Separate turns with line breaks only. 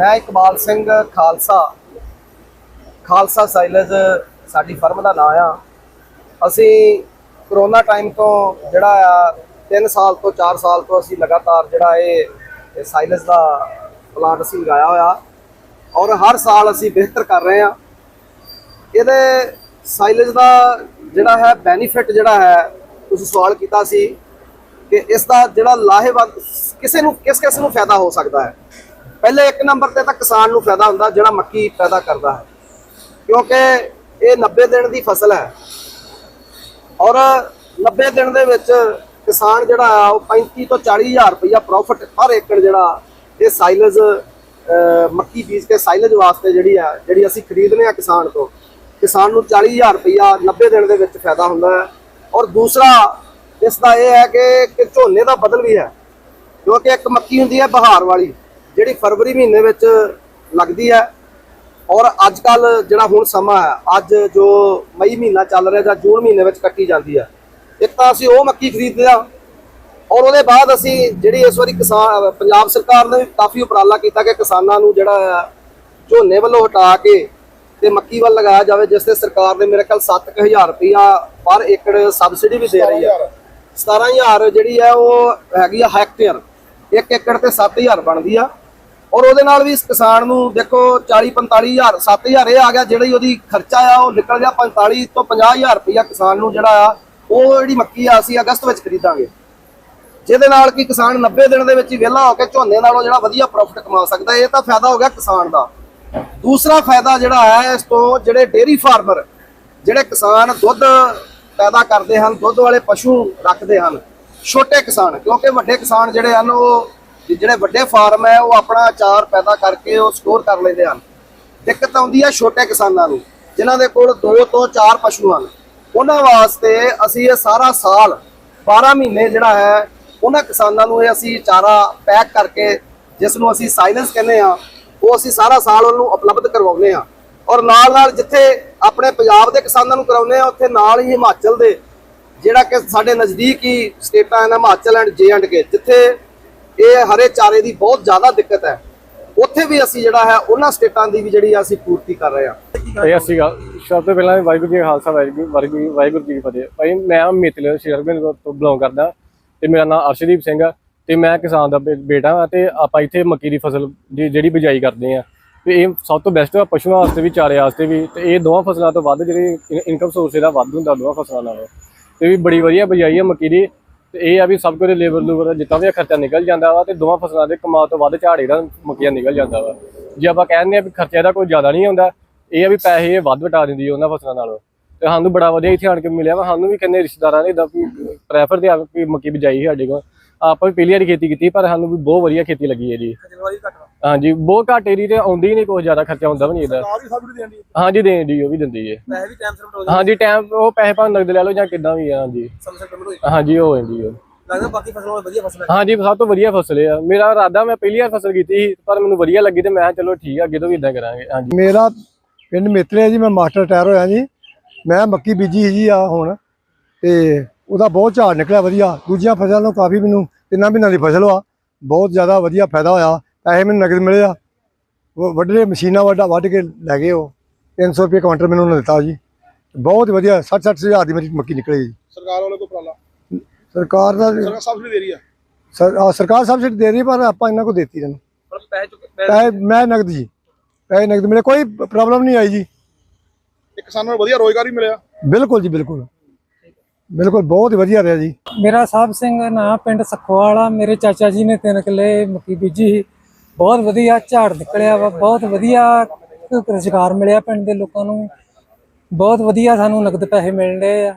ਮੈਂ ਇਕਬਾਲ ਸਿੰਘ ਖਾਲਸਾ। ਖਾਲਸਾ ਸਾਈਲਜ਼ ਸਾਡੀ ਫਰਮ ਦਾ ਨਾਮ ਆ। ਅਸੀਂ ਕਰੋਨਾ ਟਾਈਮ ਤੋਂ ਜਿਹੜਾ ਆ 3 ਸਾਲ ਤੋਂ 4 ਸਾਲ ਤੋਂ ਅਸੀਂ ਲਗਾਤਾਰ ਜਿਹੜਾ ਇਹ ਸਾਈਲਜ਼ ਦਾ ਪਲਾਂਟ ਅਸੀਂ ਲਗਾਇਆ ਹੋਇਆ। ਔਰ ਹਰ ਸਾਲ ਅਸੀਂ ਬਿਹਤਰ ਕਰ ਰਹੇ ਆ ਇਹਦੇ ਸਾਈਲਜ਼ ਦਾ ਜਿਹੜਾ ਹੈ, ਬੈਨੀਫਿਟ ਜਿਹੜਾ ਹੈ, ਤੁਸੀਂ ਸਵਾਲ ਕੀਤਾ ਸੀ ਕਿ ਇਸ ਦਾ ਜਿਹੜਾ ਲਾਹੇਵੰਦ, ਕਿਸੇ ਨੂੰ ਕਿਸ ਕਿਸ ਨੂੰ ਫਾਇਦਾ ਹੋ ਸਕਦਾ ਹੈ? ਪਹਿਲੇ ਇੱਕ ਨੰਬਰ ਤੇ ਤਾਂ ਕਿਸਾਨ ਨੂੰ ਫਾਇਦਾ ਹੁੰਦਾ, ਜਿਹੜਾ ਮੱਕੀ ਪੈਦਾ ਕਰਦਾ ਹੈ। ਕਿਉਂਕਿ ਇਹ 90 ਦਿਨ ਦੀ ਫਸਲ ਹੈ। ਔਰ 90 ਦਿਨ ਦੇ ਵਿੱਚ ਕਿਸਾਨ ਜਿਹੜਾ ਆ, ਉਹ 35 ਤੋਂ 40 ਹਜ਼ਾਰ ਰੁਪਇਆ ਪ੍ਰੋਫਿਟ ਹਰ ਏਕੜ ਜਿਹੜਾ, ਇਹ ਸਾਈਲਜ਼ ਮੱਕੀ ਬੀਜ ਕੇ ਸਾਈਲਜ਼ ਵਾਸਤੇ ਜਿਹੜੀ ਆ, ਜਿਹੜੀ ਅਸੀਂ ਖਰੀਦਨੇ ਆ ਕਿਸਾਨ ਤੋਂ, ਕਿਸਾਨ ਨੂੰ 40 ਹਜ਼ਾਰ ਰੁਪਇਆ 90 ਦਿਨ ਦੇ ਵਿੱਚ ਫਾਇਦਾ ਹੁੰਦਾ ਹੈ। ਔਰ ਦੂਸਰਾ, ਇਸ ਦਾ ਇਹ ਹੈ ਕਿ ਝੋਨੇ ਦਾ ਬਦਲ ਵੀ ਹੈ। ਕਿਉਂਕਿ ਇੱਕ ਮੱਕੀ ਹੁੰਦੀ ਹੈ ਬਹਾਰ ਵਾਲੀ। ਜਿਹੜੀ ਫਰਵਰੀ ਮਹੀਨੇ ਵਿੱਚ ਲੱਗਦੀ ਹੈ ਔਰ ਅੱਜ ਕੱਲ ਜਿਹੜਾ ਹੁਣ ਸਮਾਂ ਹੈ ਅੱਜ ਜੋ ਮਈ ਮਹੀਨਾ ਚੱਲ ਰਿਹਾ ਜਾਂ ਜੂਨ ਮਹੀਨੇ ਵਿੱਚ ਕੱਟੀ ਜਾਂਦੀ ਹੈ ਇੱਕ ਤਾਂ ਅਸੀਂ ਉਹ ਮੱਕੀ ਖਰੀਦਦੇ ਆ ਔਰ ਉਹਦੇ ਬਾਅਦ ਅਸੀਂ ਜਿਹੜੀ ਇਸ ਵਾਰੀ ਕਿਸਾਨ ਪੰਜਾਬ ਸਰਕਾਰ ਨੇ ਕਾਫੀ ਉਪਰਾਲਾ ਕੀਤਾ ਕਿ ਕਿਸਾਨਾਂ ਨੂੰ ਜਿਹੜਾ ਝੋਨੇ ਵੱਲੋਂ ਹਟਾ ਕੇ ਤੇ ਮੱਕੀ ਵੱਲ ਲਗਾਇਆ ਜਾਵੇ ਜਿਸ ਤੇ ਸਰਕਾਰ ਨੇ ਮੇਰੇ ਖਿਆਲ 7000 ਰੁਪਇਆ ਪਰ ਏਕੜ ਸਬਸਿਡੀ ਵੀ ਦੇ ਰਹੀ ਹੈ। 17000 ਜਿਹੜੀ ਹੈ ਉਹ ਹੈਗੀ ਆ ਹੈਕਟੇਅਰ ਇੱਕ ਏਕੜ ਤੇ 7000 ਬਣਦੀ ਆ। ਔਰ ਉਹਦੇ ਨਾਲ ਵੀ ਇਸ ਕਿਸਾਨ ਨੂੰ ਦੇਖੋ 40 45000 7000 ਇਹ ਆ ਗਿਆ, ਜਿਹੜੀ ਉਹਦੀ ਖਰਚਾ ਆ, ਉਹ ਨਿਕਲ ਗਿਆ 45 ਤੋਂ 50000 ਰੁਪਇਆ ਕਿਸਾਨ ਨੂੰ ਜਿਹੜਾ ਆ, ਉਹ ਜਿਹੜੀ ਮੱਕੀ ਆ, ਅਸੀਂ ਅਗਸਤ ਵਿੱਚ ਖਰੀਦਾਂਗੇ। ਜਿਹਦੇ ਨਾਲ ਕਿ ਕਿਸਾਨ 90 ਦਿਨ ਦੇ ਵਿੱਚ ਹੀ ਵਿਹਲਾ ਹੋ ਕੇ ਝੋਨੇ ਨਾਲੋਂ ਜਿਹੜਾ ਵਧੀਆ ਪ੍ਰੋਫਿਟ ਕਮਾ ਸਕਦਾ, ਇਹ ਤਾਂ ਫਾਇਦਾ ਹੋ ਗਿਆ ਕਿਸਾਨ ਦਾ। ਦੂਸਰਾ ਫਾਇਦਾ ਜਿਹੜਾ ਹੈ, ਇਸ ਤੋਂ ਜਿਹੜੇ ਡੇਰੀ ਫਾਰਮਰ ਜਿਹੜੇ ਕਿਸਾਨ ਦੁੱਧ ਪੈਦਾ ਕਰਦੇ ਹਨ, ਦੁੱਧ ਵਾਲੇ ਪਸ਼ੂ ਰੱਖਦੇ ਹਨ, ਛੋਟੇ ਕਿਸਾਨ, ਕਿਉਂਕਿ ਵੱਡੇ ਕਿਸਾਨ ਜਿਹੜੇ ਹਨ, ਉਹ ਜਿਹੜੇ ਵੱਡੇ ਫਾਰਮ ਹੈ, ਉਹ ਆਪਣਾ ਅਚਾਰ ਪੈਦਾ ਕਰਕੇ ਉਹ ਸਟੋਰ ਕਰ ਲੈਂਦੇ ਹਨ। ਦਿੱਕਤ ਆਉਂਦੀ ਹੈ ਛੋਟੇ ਕਿਸਾਨਾਂ ਨੂੰ, ਜਿਨ੍ਹਾਂ ਦੇ ਕੋਲ 2 ਤੋਂ 4 ਪਸ਼ੂ ਹਨ। ਉਹਨਾਂ ਵਾਸਤੇ ਅਸੀਂ ਇਹ ਸਾਰਾ ਸਾਲ 12 ਮਹੀਨੇ ਜਿਹੜਾ ਹੈ, ਉਹਨਾਂ ਕਿਸਾਨਾਂ ਨੂੰ ਇਹ ਅਸੀਂ ਚਾਰਾ ਪੈਕ ਕਰਕੇ, ਜਿਸ ਨੂੰ ਅਸੀਂ ਸਾਇਲੈਂਸ ਕਹਿੰਦੇ ਆ ਉਹ ਅਸੀਂ ਸਾਰਾ ਸਾਲ ਉਹਨੂੰ ਉਪਲਬਧ ਕਰਵਾਉਂਦੇ ਆ ਔਰ ਨਾਲ ਨਾਲ ਜਿੱਥੇ ਆਪਣੇ ਪੰਜਾਬ ਦੇ ਕਿਸਾਨਾਂ ਨੂੰ ਕਰਾਉਂਦੇ ਆ ਉੱਥੇ ਨਾਲ ਹੀ ਹਿਮਾਚਲ ਦੇ, ਜਿਹੜਾ ਕਿ ਸਾਡੇ ਨਜ਼ਦੀਕ ਹੀ ਸਟੇਟਾਂ ਹਨ, Himachal and J and K ਜਿੱਥੇ ਇਹ ਹਰੇ ਚਾਰੇ ਦੀ ਬਹੁਤ ਜ਼ਿਆਦਾ ਦਿੱਕਤ ਹੈ। ਉੱਥੇ ਵੀ ਅਸੀਂ ਜਿਹੜਾ ਹੈ, ਉਹਨਾਂ ਸਟੇਟਾਂ ਦੀ ਵੀ ਜਿਹੜੀ ਅਸੀਂ ਪੂਰਤੀ ਕਰ ਰਹੇ ਹਾਂ।
ਇਹ ਅਸੀਂ ਸਭ ਤੋਂ ਪਹਿਲਾਂ ਵਾਹਿਗੁਰੂ ਜੀ ਖਾਲਸਾ, ਵਾਹਿਗੁਰੂ ਵਾਹਿਗੁਰੂ ਜੀ ਫਤਿਹ। ਭਾਈ, ਮੈਂ ਮਿਤਲ ਸ਼ੇਰਗੰਜ ਤੋਂ ਬਿਲੋਂਗ ਕਰਦਾ। ਤੇ ਮੇਰਾ ਨਾਮ ਅਰਸ਼ਦੀਪ ਸਿੰਘ ਆ। ਤੇ ਮੈਂ ਕਿਸਾਨ ਦਾ ਬੇਟਾ ਹਾਂ ਤੇ ਆਪਾਂ ਇੱਥੇ ਮੱਕੀ ਦੀ ਫਸਲ ਜਿਹੜੀ ਬਿਜਾਈ ਕਰਦੇ ਆ ਤੇ ਇਹ ਸਭ ਤੋਂ ਬੈਸਟ ਆ, ਪਸ਼ੂਆਂ ਵਾਸਤੇ ਵੀ, ਚਾਰੇ ਵਾਸਤੇ ਵੀ। ਤੇ ਇਹ ਦੋਵਾਂ ਫਸਲਾਂ ਤੋਂ ਵੱਧ ਜਿਹੜੀ ਇਨਕਮ ਸੋਰਸ ਇਹਦਾ ਵੱਧ ਹੁੰਦਾ ਦੋਵਾਂ ਫਸਲਾਂ ਨਾਲ। ਤੇ ਵੀ ਬੜੀ ਵਧੀਆ ਬਿਜਾਈ ਆ ਮੱਕੀ ਦੀ। ਤੇ ਇਹ ਆ ਵੀ ਸਭ ਕੁਝ ਲੇਬਰ ਲੂਬਰ ਜਿੱਦਾਂ ਵੀ ਖਰਚਾ ਨਿਕਲ ਜਾਂਦਾ ਵਾ ਤੇ ਦੋਵਾਂ ਫਸਲਾਂ ਦੇ ਕਮਾਲ ਤੋਂ ਵੱਧ ਝਾੜੇ ਦਾ ਮੱਕੀਆਂ ਨਿਕਲ ਜਾਂਦਾ ਵਾ। ਜੇ ਆਪਾਂ ਕਹਿੰਦੇ ਆ ਵੀ ਖਰਚਾ ਇਹਦਾ ਕੋਈ ਜ਼ਿਆਦਾ ਨਹੀਂ ਹੁੰਦਾ, ਇਹ ਆ ਵੀ ਪੈਸੇ ਇਹ ਵੱਧ ਵਟਾ ਦਿੰਦੀ ਉਹਨਾਂ ਫਸਲਾਂ ਨਾਲੋਂ। ਤੇ ਸਾਨੂੰ ਬੜਾ ਵਧੀਆ ਇੱਥੇ ਆਣ ਕੇ ਮਿਲਿਆ ਵਾ, ਸਾਨੂੰ ਵੀ ਕਹਿੰਦੇ ਰਿਸ਼ਤੇਦਾਰਾਂ ਨੇ ਇਦਾਂ ਪ੍ਰੈਫਰ ਤੇ ਆ ਵੀ ਮੱਕੀ ਬਜਾਈ ਸਾਡੇ ਕੋਲ। ਆਪਾਂ ਵੀ ਪਹਿਲੀ ਵਾਰੀ ਖੇਤੀ ਕੀਤੀ, ਪਰ ਸਾਨੂੰ ਵੀ ਬਹੁਤ ਵਧੀਆ ਖੇਤੀ ਲੱਗੀ ਹੈ ਜੀ। ਹਾਂਜੀ ਬਹੁਤ ਘੱਟ ਏਰੀ ਤੇ ਆਉਂਦੀ ਨਹੀਂ ਕੋਈ ਜ਼ਿਆਦਾ ਖਰਚਾ ਹੁੰਦਾ ਵੀ ਨਹੀਂ ਇਹਦਾ। ਹਾਂਜੀ ਦੇਣ ਦੀ ਉਹ ਵੀ ਦਿੰਦੀ ਹੈ।
ਪੈਸੇ ਵੀ ਟਾਈਮ ਸਿਰ
ਹਾਂਜੀ ਟਾਈਮ ਉਹ ਪੈਸੇ ਭਾਵੇਂ ਨਗਦ ਲੈ ਲਓ ਜਾਂ ਕਿੱਦਾਂ ਵੀ ਆ ਹਾਂਜੀ।
ਸਮਝ ਸਕਦੇ
ਹਾਂਜੀ ਉਹ ਜਾਂਦੀ ਉਹ
ਲੱਗਦਾ ਬਾਕੀ ਫਸਲਾਂ ਨਾਲੋਂ ਵਧੀਆ ਫਸਲ
ਹਾਂਜੀ ਸਭ ਤੋਂ ਵਧੀਆ ਫਸਲ ਆ। ਮੇਰਾ ਇਰਾਦਾ ਮੈਂ ਪਹਿਲੀ ਵਾਰ ਫਸਲ ਕੀਤੀ ਸੀ ਪਰ ਮੈਨੂੰ ਵਧੀਆ ਲੱਗੀ ਤੇ ਮੈਂ ਚਲੋ ਠੀਕ ਆ ਅੱਗੇ ਤੋਂ ਵੀ ਇਦਾਂ ਕਰਾਂਗੇ। ਹਾਂਜੀ।
ਮੇਰਾ ਪਿੰਡ ਮਿੱਤਰੇ ਜੀ ਮੈਂ ਮਾਸਟਰ ਰਿਟਾਇਰ ਹੋਇਆ ਜੀ। ਮੈਂ ਮੱਕੀ ਬੀਜੀ ਸੀ ਜੀ ਆ ਹੁਣ ਤੇ ਉਹਦਾ ਬਹੁਤ ਝਾੜ ਨਿਕਲਿਆ ਵਧੀਆ। ਦੂਜੀਆਂ ਫਸਲਾਂ ਨਾਲੋਂ ਕਾਫੀ ਮੈਨੂੰ ਤਿੰਨਾਂ ਮਹੀਨਿਆਂ ਦੀ ਫਸਲ ਆ। ਬਹੁਤ ਜ਼ਿਆਦਾ ਵਧੀਆ ਫਾਇਦਾ ਹੋਇਆ। ਪੈਸੇ ਮੈਨੂੰ ਨਗਦ ਮਿਲੇ ਆ। ਉਹ ਵੱਢਲੇ ਮਸ਼ੀਨਾਂ ਵੱਡਾ ਵੱਢ ਕੇ ਲੈ ਗਏ ਉਹ। 300 ਰੁਪਏ ਕਾਊਂਟਰ ਮੈਨੂੰ ਉਹਨਾਂ ਨੇ ਦਿੱਤਾ ਜੀ। ਬਹੁਤ ਵਧੀਆ 60 60 ਹਜ਼ਾਰ ਦੀ ਮੇਰੀ ਮੱਕੀ ਨਿਕਲੀ ਜੀ।
ਸਰਕਾਰ ਵੱਲੋਂ ਕੋਈ ਉਪਰਾਲਾ?
ਸਰਕਾਰ ਦਾ
ਸਰਕਾਰ ਸਬਸਿਡੀ ਦੇ ਰਹੀ
ਆਹ ਸਰਕਾਰ ਸਬਸਿਡੀ ਦੇ ਰਹੀ ਪਰ ਆਪਾਂ ਇਹਨਾਂ ਕੋ ਦਿੱਤੀ
ਪਰ ਪੈਸੇ
ਮੈਂ ਨਗਦ ਜੀ। ਪੈਸੇ ਨਗਦ ਮਿਲੇ। ਕੋਈ ਪ੍ਰੋਬਲਮ ਨਹੀਂ ਆਈ ਜੀ।
ਇੱਕ ਕਿਸਾਨਾਂ ਨੂੰ ਵਧੀਆ ਰੋਜ਼ਗਾਰ ਵੀ ਮਿਲਿਆ।
ਬਿਲਕੁਲ ਜੀ ਬਿਲਕੁਲ। ਬਿਲਕੁਲ ਬਹੁਤ ਹੀ ਵਧੀਆ ਰਿਹਾ ਜੀ।
ਮੇਰਾ ਸਾਹਿਬ ਸਿੰਘ ਨਾਂ ਪਿੰਡ ਸਖੋਵਾਲਾ ਮੇਰੇ ਚਾਚਾ ਜੀ ਨੇ ਤਿੰਨ ਕਿੱਲੇ ਮੱਕੀ ਬੀਜੀ ਸੀ। ਬਹੁਤ ਵਧੀਆ ਝਾੜ ਨਿਕਲਿਆ ਵਾ, ਬਹੁਤ ਵਧੀਆ ਰੁਜ਼ਗਾਰ ਮਿਲਿਆ ਪਿੰਡ ਦੇ ਲੋਕਾਂ ਨੂੰ। ਬਹੁਤ ਵਧੀਆ ਸਾਨੂੰ ਨਗਦ ਪੈਸੇ ਮਿਲਣ ਰਹੇ ਆ।